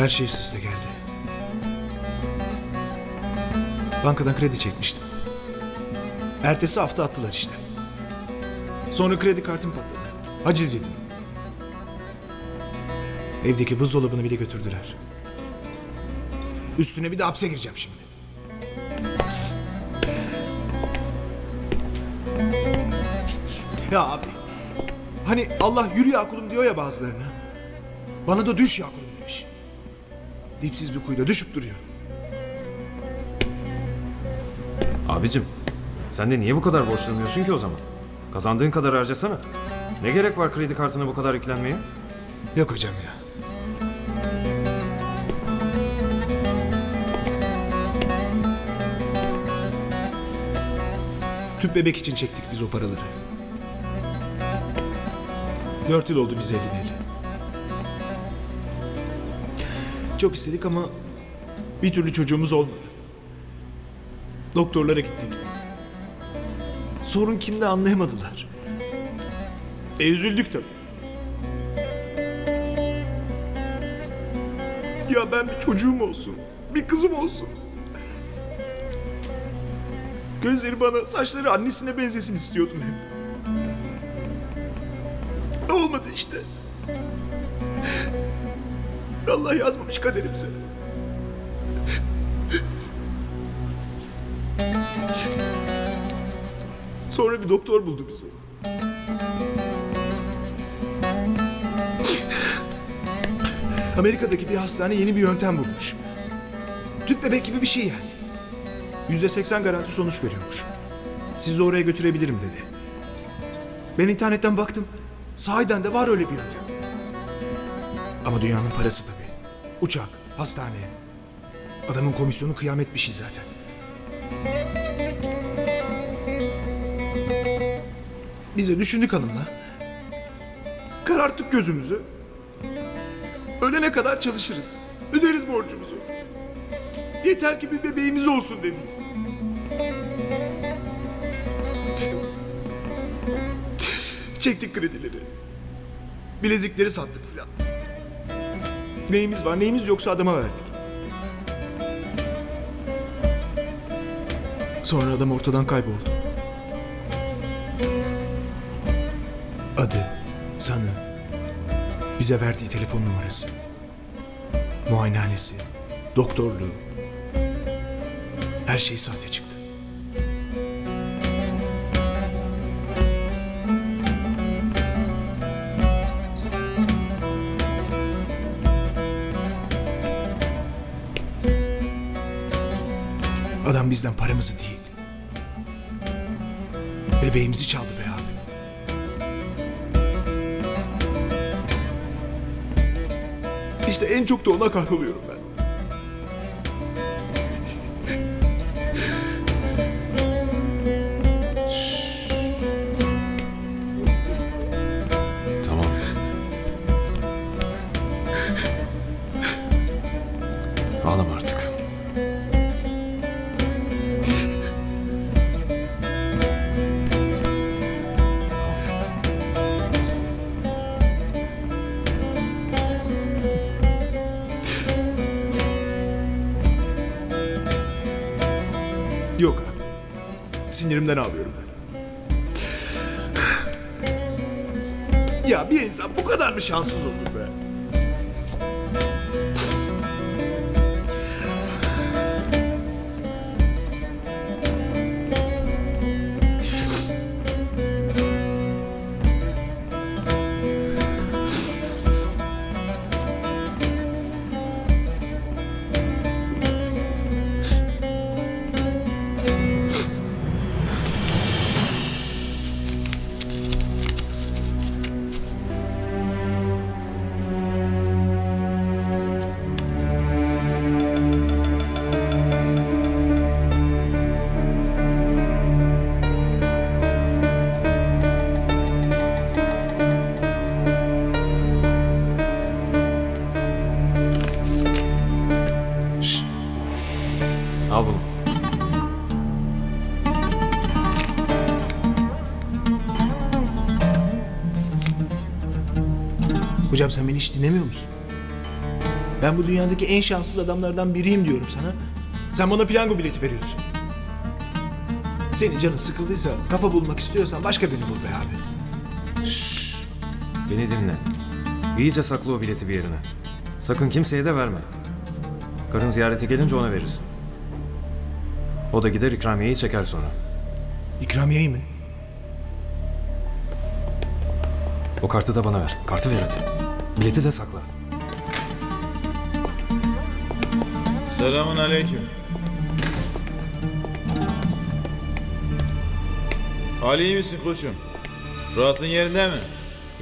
Her şey üst üste geldi. Bankadan kredi çekmiştim. Ertesi hafta attılar işte. Sonra kredi kartım patladı. Haciz yedim. Evdeki buzdolabını bile götürdüler. Üstüne bir de hapse gireceğim şimdi. Ya abi. Hani Allah yürü ya kulum diyor ya bazılarına. Bana da düş ya kulum. Dipsiz bir kuyuda düşüp duruyor. Abicim sen de niye bu kadar borçlanıyorsun ki o zaman? Kazandığın kadar harcasana. Ne gerek var kredi kartına bu kadar yüklenmeye? Yok hocam ya. Tüp bebek için çektik biz o paraları. Dört yıl oldu biz evleneli. Çok istedik ama bir türlü çocuğumuz olmadı. Doktorlara gittik. Sorun kimde anlayamadılar. E üzüldük tabii. Ya ben bir çocuğum olsun. Bir kızım olsun. Gözleri bana, saçları annesine benzesin istiyordum hep. Olmadı işte. Allah yazmamış kaderimize. Sonra bir doktor buldu bizi. Amerika'daki bir hastane yeni bir yöntem bulmuş. Tüp bebek gibi bir şey yani. Yüzde seksen garanti sonuç veriyormuş. Sizi oraya götürebilirim dedi. Ben internetten baktım. Sahiden de var öyle bir yöntem. Ama dünyanın parası tabii. Uçak, hastane. Adamın komisyonu kıyamet bir şey zaten. Biz de düşündük hanımla. Kararttık gözümüzü. Ölene kadar çalışırız. Öderiz borcumuzu. Yeter ki bir bebeğimiz olsun dedik. Çektik kredileri. Bilezikleri sattık filan. Neyimiz var neyimiz yoksa adama verdik. Sonra adam ortadan kayboldu. Adı, sanı, bize verdiği telefon numarası, muayenehanesi, doktorluğu. Her şey sahte çıktı. Adam bizden paramızı değil, bebeğimizi çaldı be abi. İşte en çok da ona kahroluyorum ben. Sinirimden ağlıyorum ben. Ya bir insan bu kadar mı şanssız olur be? Al bunu. Hocam sen beni hiç dinlemiyor musun? Ben bu dünyadaki en şanssız adamlardan biriyim diyorum sana. Sen bana piyango bileti veriyorsun. Senin canın sıkıldıysa, kafa bulmak istiyorsan başka birini bul be abi. Beni dinle. İyice sakla o bileti bir yerine. Sakın kimseye de verme. Karın ziyarete gelince ona verirsin. O da gider ikramiyeyi çeker sonra. İkramiyeyi mi? O kartı da bana ver. Kartı ver hadi. Bileti de sakla. Selamun aleyküm. Ali iyi misin koçum? Rahatın yerinde mi?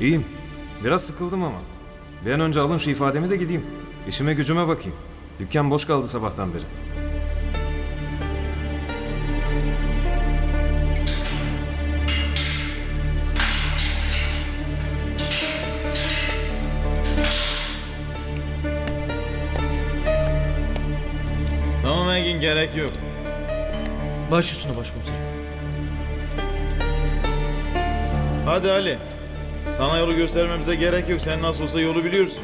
İyiyim. Biraz sıkıldım ama. Bir an önce alın şu ifademi de gideyim. İşime gücüme bakayım. Dükkan boş kaldı sabahtan beri. Gerek yok. Baş üstüne başkomiserim. Hadi Ali. Sana yolu göstermemize gerek yok. Sen nasıl olsa yolu biliyorsun.